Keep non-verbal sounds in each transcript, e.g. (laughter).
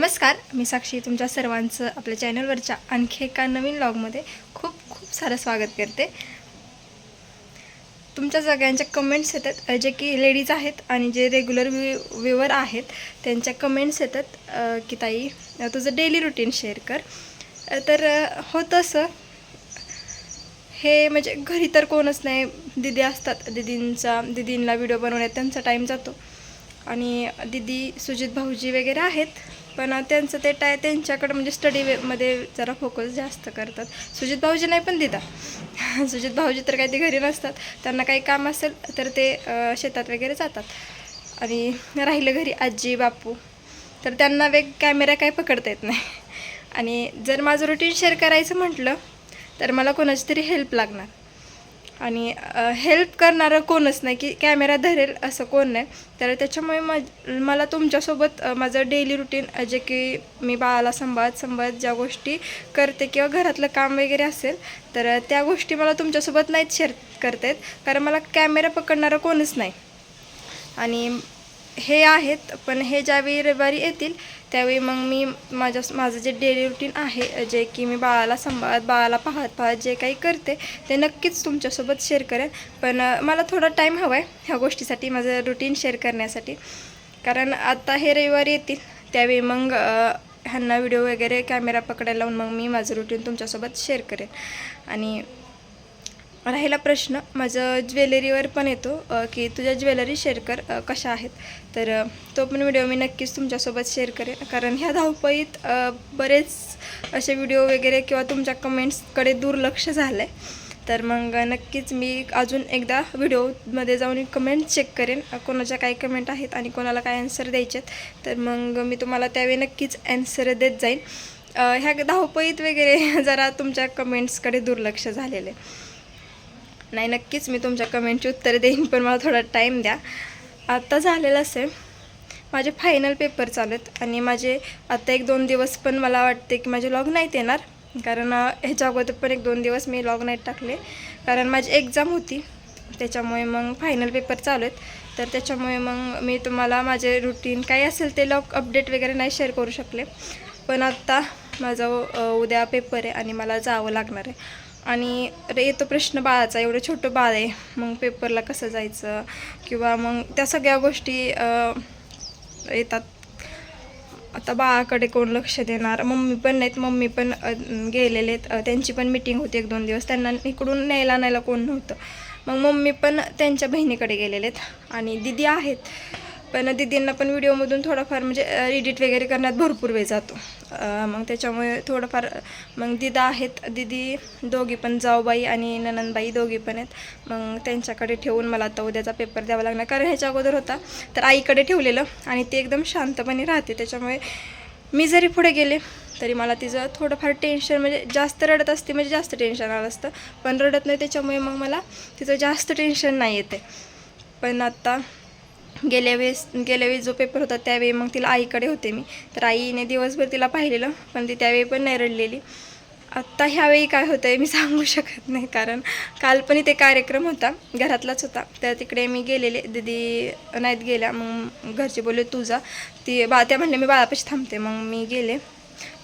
नमस्कार मी साक्षी तुमच्या सर्वांचं आपल्या चॅनलवरच्या आणखी एका नवीन लॉगमध्ये खूप खूप सारं स्वागत करते. तुमच्या सगळ्यांच्या कमेंट्स येतात. जे की लेडीज आहेत आणि जे रेग्युलर व्ह्यू व्ह्युअर आहेत त्यांच्या कमेंट्स येतात. की ताई तुझं डेली रुटीन शेअर कर. तर होतं असं. हे म्हणजे घरी तर कोणच नाही. दिदी असतात. दिदींचा दिदींना व्हिडिओ बनवण्यात त्यांचा टाईम जातो. आणि दिदी सुजित भाऊजी वगैरे आहेत. पण त्यांचं ते टाय त्यांच्याकडं म्हणजे स्टडीमध्ये जरा फोकस जास्त करतात. सुजित भाऊजी नाही पण देतात (laughs) सुजित भाऊजी तर काही ते घरी नसतात. त्यांना काही काम असेल तर ते शेतात वगैरे जातात. आणि राहिलं घरी आजी बापू. तर त्यांना वेग कॅमेरा काही पकडता येत नाही. (laughs) आणि जर माझं रुटीन शेअर करायचं म्हटलं तर मला कोणाची तरी हेल्प लागणार. आणि हेल्प करणारं कोणच नाही की कॅमेरा धरेल असं कोण नाही. तर त्याच्यामुळे मज मला तुमच्यासोबत माझं डेली रुटीन जे की मी बाळाला सांभाळत सांभाळत ज्या गोष्टी करते किंवा घरातलं काम वगैरे असेल तर त्या गोष्टी मला तुमच्यासोबत नाहीत शेअर करता येत कारण मला कॅमेरा पकडणारं कोणच नाही. आणि हे आहेत पण हे ज्यावेळी रविवारी येतील त्यावेळी मग मी माझ्या माझं जे डेली रुटीन आहे जे की मी बाळाला सांभाळत बाळाला पाहत पाहत जे काही करते ते नक्कीच तुमच्यासोबत शेअर करेन. पण मला थोडा टाईम हवा आहे ह्या गोष्टीसाठी माझं रुटीन शेअर करण्यासाठी. कारण आता हे रविवारी येतील त्यावेळी मग ह्यांना व्हिडिओ वगैरे कॅमेरा पकडायला लावून मग मी माझं रुटीन तुमच्यासोबत शेअर करेन. आणि राहिला प्रश्न माझं ज्वेलरीवर पण येतो की तुझ्या ज्वेलरी शेअर कर कशा आहेत? तर तो पण व्हिडिओ मी नक्कीच तुमच्यासोबत शेअर करेन. कारण ह्या धावपळीत बरेच असे व्हिडिओ वगैरे किंवा तुमच्या कमेंट्सकडे दुर्लक्ष झालं आहे तर मग नक्कीच मी अजून एकदा व्हिडिओमध्ये जाऊन कमेंट चेक करेन कोणाच्या काय कमेंट आहेत आणि कोणाला काय आन्सर द्यायचे आहेत. तर मग मी तुम्हाला त्यावेळी नक्कीच ॲन्सर देत जाईन. ह्या धावपळीत वगैरे (laughs) जरा तुमच्या कमेंट्सकडे दुर्लक्ष झालेलं आहे. नाही नक्कीच मी तुमच्या कमेंटची उत्तरे देईन पण मला थोडा टाईम द्या. आत्ता झालेलं असेल. माझे फायनल पेपर चालू आहेत आणि माझे आत्ता एक दोन दिवस पण मला वाटते की माझे लॉग नाहीत येणार. कारण ह्याच्या अगोदर पण एक दोन दिवस मी लॉग नाहीत टाकले. कारण माझी एक्झाम होती. त्याच्यामुळे मग फायनल पेपर चालू आहेत. तर त्याच्यामुळे मग मी तुम्हाला माझे रुटीन काय असेल ते लॉग अपडेट वगैरे नाही शेअर करू शकले. पण आत्ता माझा उद्या पेपर आहे आणि मला जावं लागणार आहे. आणि अरे येतो प्रश्न बाळाचा एवढं छोटं बाळ आहे मग पेपरला कसं जायचं? किंवा मग त्या सगळ्या गोष्टी येतात. आता बाळाकडे कोण लक्ष देणार? मम्मी पण नाहीत मम्मी पण गेलेले आहेत. त्यांची पण मिटिंग होती एक दोन दिवस. त्यांना इकडून न्यायला न्यायला कोण नव्हतं. मग मम्मी पण त्यांच्या बहिणीकडे गेलेले आहेत. आणि दिदी आहेत. पण दिदींना पण व्हिडिओमधून थोडाफार म्हणजे एडिट वगैरे करण्यात भरपूर वेळ जातो. मग त्याच्यामुळे थोडंफार मग दिदा आहेत दिदी दोघी पण जाऊबाई आणि ननंदबाई दोघी पण आहेत. मग त्यांच्याकडे ठेवून मला आता उद्याचा पेपर द्यावा लागणार. कारण ह्याच्या अगोदर होता तर आईकडे ठेवलेलं आणि ते एकदम शांतपणे राहते. त्याच्यामुळे मी जरी पुढे गेले तरी मला तिचं थोडंफार टेन्शन म्हणजे जास्त रडत असते म्हणजे जास्त टेन्शन आलं असतं. पण रडत नाही त्याच्यामुळे मग मला तिचं जास्त टेन्शन नाही येते. पण आत्ता गेल्या वेळेस गेल्या वेळेस जो पेपर होता त्यावेळी मग तिला आईकडे होते मी. तर आईने दिवसभर तिला पाहिलेलं पण ती त्यावेळी पण नाही रडलेली. आत्ता ह्यावेळी काय होतं आहे मी (laughs) सांगू शकत नाही कारण काल पण इथे कार्यक्रम होता घरातलाच होता. तर तिकडे मी गेलेले दिदी नाहीत गेल्या मग घरचे बोलले तुझा ती बा त्या म्हणले मी बाळापाशी थांबते. मग मी गेले.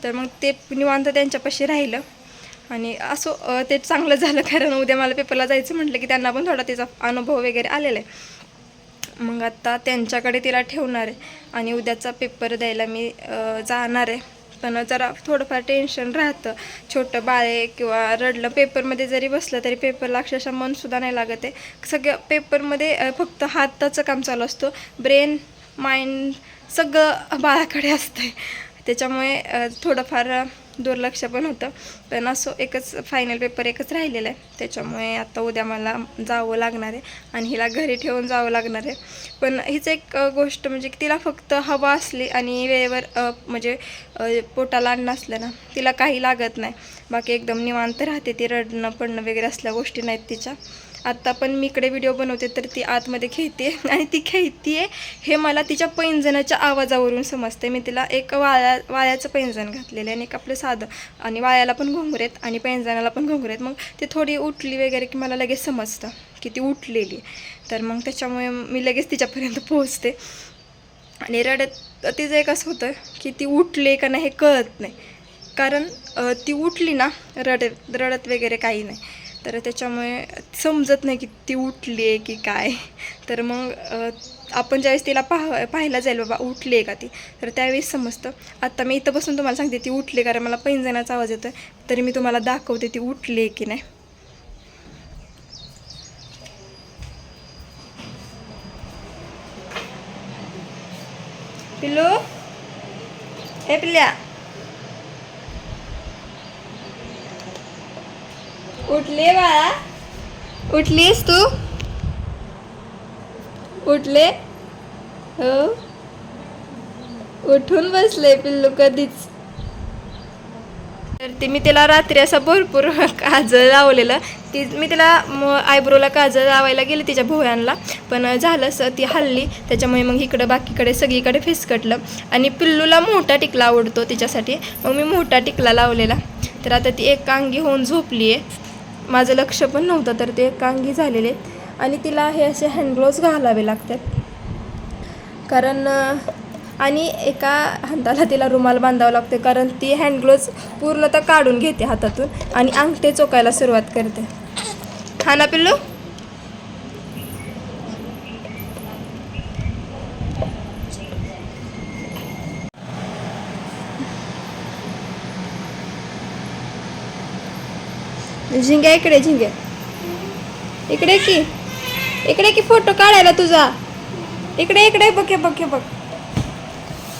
तर मग ते निवांत त्यांच्यापाशी राहिलं. आणि असो ते चांगलं झालं कारण उद्या मला पेपरला जायचं म्हटलं की त्यांना पण थोडा त्याचा अनुभव वगैरे आलेला आहे. मग आता त्यांच्याकडे तिला ठेवणार आहे. आणि उद्याचा पेपर द्यायला मी जाणार आहे. पण जरा थोडंफार टेन्शन राहतं. छोटं बाळे किंवा रडलं पेपरमध्ये जरी बसलं तरी पेपरला अक्षरशः मनसुद्धा नाही लागत आहे. सगळं पेपरमध्ये फक्त हाताचं काम चालू असतो. ब्रेन माइंड सगळं बाळाकडे असतं आहे त्याच्यामुळे थोडंफार दुर्लक्ष पण होतं. पण असो एकच फायनल पेपर एकच राहिलेला आहे. त्याच्यामुळे आता उद्या मला जावं लागणार आहे आणि हिला घरी ठेवून जावं लागणार आहे. पण हीच एक गोष्ट म्हणजे की तिला फक्त हवा असली आणि वेळेवर म्हणजे पोटाला अन्न असलं ना तिला काही लागत नाही. बाकी एकदम निवांत राहते ती रडणं पडणं वगैरे असल्या गोष्टी नाहीत तिच्या. आत्ता पण मी इकडे व्हिडिओ बनवते तर ती आतमध्ये खेळते (laughs) आणि ती खेळतीये हे मला तिच्या पैंजणाच्या आवाजावरून समजते मी तिला एक वाया वायाचं पैंजण घातलेलं आहे आणि एक आपलं साधं आणि वायाला पण घोंगरेत आणि पैंजणाला पण घोंगरेत मग ती थोडी उठली वगैरे की मला लगेच समजतं की ती उठलेली तर मग त्याच्यामुळे मी लगेच तिच्यापर्यंत पोहोचते. आणि रडत तिचं एक असं होतं की ती उठले का नाही हे कळत नाही. कारण ती उठली ना रडत रडत वगैरे काही नाही. तर त्याच्यामुळे समजत नाही की ती उठली आहे की काय. तर मग आपण ज्यावेळेस तिला पाह पाहायला जाईल बाबा उठली आहे का ती? तर त्यावेळेस समजतं. आत्ता मी इथं बसून तुम्हाला सांगते ती उठली कारण मला पैंजणाचा आवाज येतो तरी मी तुम्हाला दाखवते ती उठली आहे की नाही. पिल्लू? ए पिल्ल्या. उठले बाळा. उठलीस तू? उठले? हो. उठून बसले पिल्लू कधीच. तर ते मी तिला रात्री असं भरपूर (laughs) काजळ लावलेलं. ती मी तिला आयब्रोला काजळ लावायला गेले तिच्या भोयांना पण झालं असं ती हल्ली. त्याच्यामुळे मग इकडं बाकीकडे सगळीकडे फिसकटलं. आणि पिल्लूला मोठा टिकला आवडतो तिच्यासाठी. मग मी मोठा टिकला लावलेला. तर आता ती एक अंगी होऊन झोपली आहे माझं लक्ष पण नव्हतं तर ते एकांगी झालेले. आहेत आणि तिला हे असे हँडग्लोव्ज घालावे लागतात. कारण आणि एका हाताला तिला रुमाल बांधावा लागते कारण ती हँडग्लोव्ज पूर्णतः काढून घेते हातातून आणि अंगठे चोकायला सुरुवात करते. हा ना पिल्लू? झिंग्या इकडे झिंग्या इकडे की. इकडे की फोटो काढायला तुझा. इकडे इकडे बघ बघ बघ.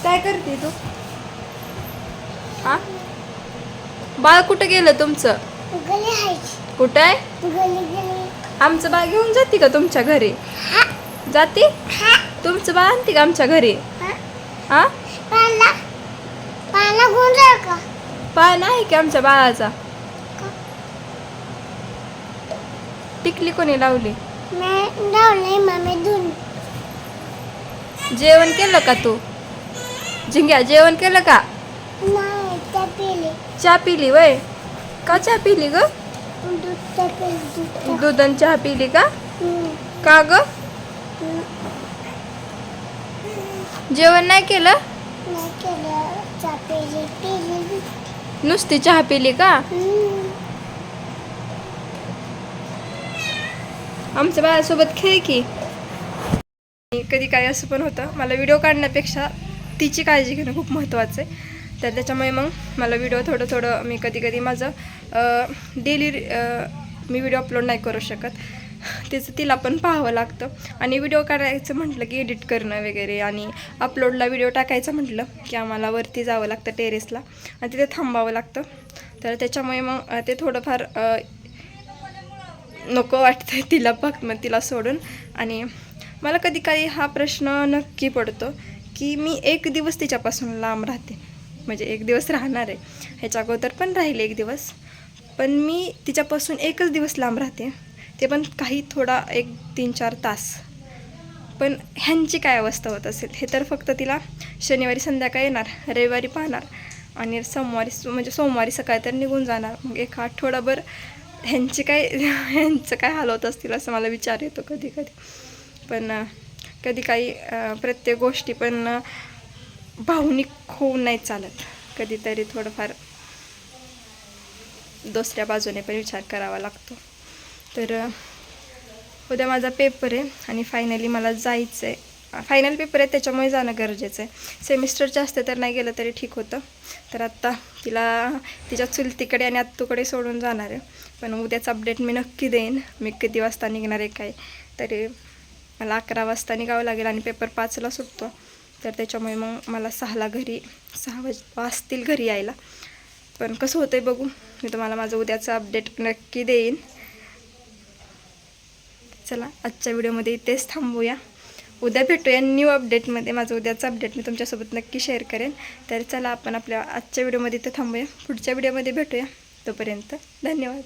काय करते तू? हा? बाळ कुठं गेलं तुमचं? आहे. कुठं आहे? गली गली. आमचं बाळ घेऊन जाते का तुमच्या घरी? जाते? तुमचं बाळ आणते का आमच्या घरी? हा. पाला. पाला कोण जाय का? बाळ नाही की आमच्या बाळाचा? टिकली कोणी? लावली. मी लावले मम्मी धुन जेवण केलं का तू? झिंग्या जेवण केलं का? नाही त्या पेले. चहा पिली वय? का चहा पिली ग? दूध त्या पेले दूध त्या दूध आणि चहा पिली का? हम्म. का ग? जेवण नाही केलं? नाही केलं त्या पेले पेले. नुसती चहा पिली का? हम्म. आमच्या बाळासोबत खेळ की. आणि कधी काय असं पण होतं. मला व्हिडिओ काढण्यापेक्षा तिची काळजी घेणं खूप महत्त्वाचं आहे. तर त्याच्यामुळे मग मला व्हिडिओ थोडं थोडं मी कधी कधी माझं डेली मी व्हिडिओ अपलोड नाही करू शकत. त्याचं तिला पण पाहावं लागतं. आणि व्हिडिओ काढायचं म्हटलं की एडिट करणं वगैरे आणि अपलोडला व्हिडिओ टाकायचं म्हटलं की आम्हाला वरती जावं लागतं टेरेसला आणि तिथे थांबावं लागतं. तर त्याच्यामुळे मग ते थोडंफार नको वाटतं तिला फक्त मग तिला सोडून. आणि मला कधी काही हा प्रश्न नक्की पडतो की मी एक दिवस तिच्यापासून लांब राहते. म्हणजे एक दिवस राहणार आहे. ह्याच्या अगोदर पण राहिले एक दिवस. पण मी तिच्यापासून एकच दिवस लांब राहते. ते पण काही थोडा एक तीन चार तास. पण ह्यांची काय अवस्था होत असेल? हे तर फक्त तिला शनिवारी संध्याकाळी येणार रविवारी पाहणार. आणि सोमवारी म्हणजे सोमवारी सकाळी तर निघून जाणार. मग एक आठवडाभर ह्यांची काय ह्यांचं काय हाल होत असतील असं मला विचार येतो कधी कधी. पण कधी काही प्रत्येक गोष्टी पण भावनिक होऊन नाही चालत. कधीतरी थोडंफार दुसऱ्या बाजूने पण विचार करावा लागतो. तर उद्या माझा पेपर आहे आणि फायनली मला जायचं आहे फायनल पेपर आहे त्याच्यामुळे जाणं गरजेचं आहे. सेमिस्टर असते तर नाही गेलं तरी ठीक होतं. तर आत्ता तिला तिच्या चुलतीकडे आणि आत्तूकडे सोडून जाणार आहे. पण उद्याचं अपडेट मी नक्की देईन. मी किती वाजता निघणार आहे काय? तरी मला अकरा वाजता निघावं लागेल आणि पेपर पाचला सुटतो. तर त्याच्यामुळे मग मला सहाला घरी सहा वाज वाजतील घरी यायला. पण कसं होतं आहे बघू. मी तुम्हाला माझं उद्याचं अपडेट नक्की देईन. चला आजच्या व्हिडिओमध्ये इथेच थांबूया. उद्या भेटूया न्यू अपडेटमध्ये माझं उद्याचं अपडेट मी तुमच्यासोबत नक्की शेअर करेन. तर चला आपण आपल्या आजच्या व्हिडिओमध्ये इथे थांबूया. पुढच्या व्हिडिओमध्ये भेटूया. तोपर्यंत धन्यवाद.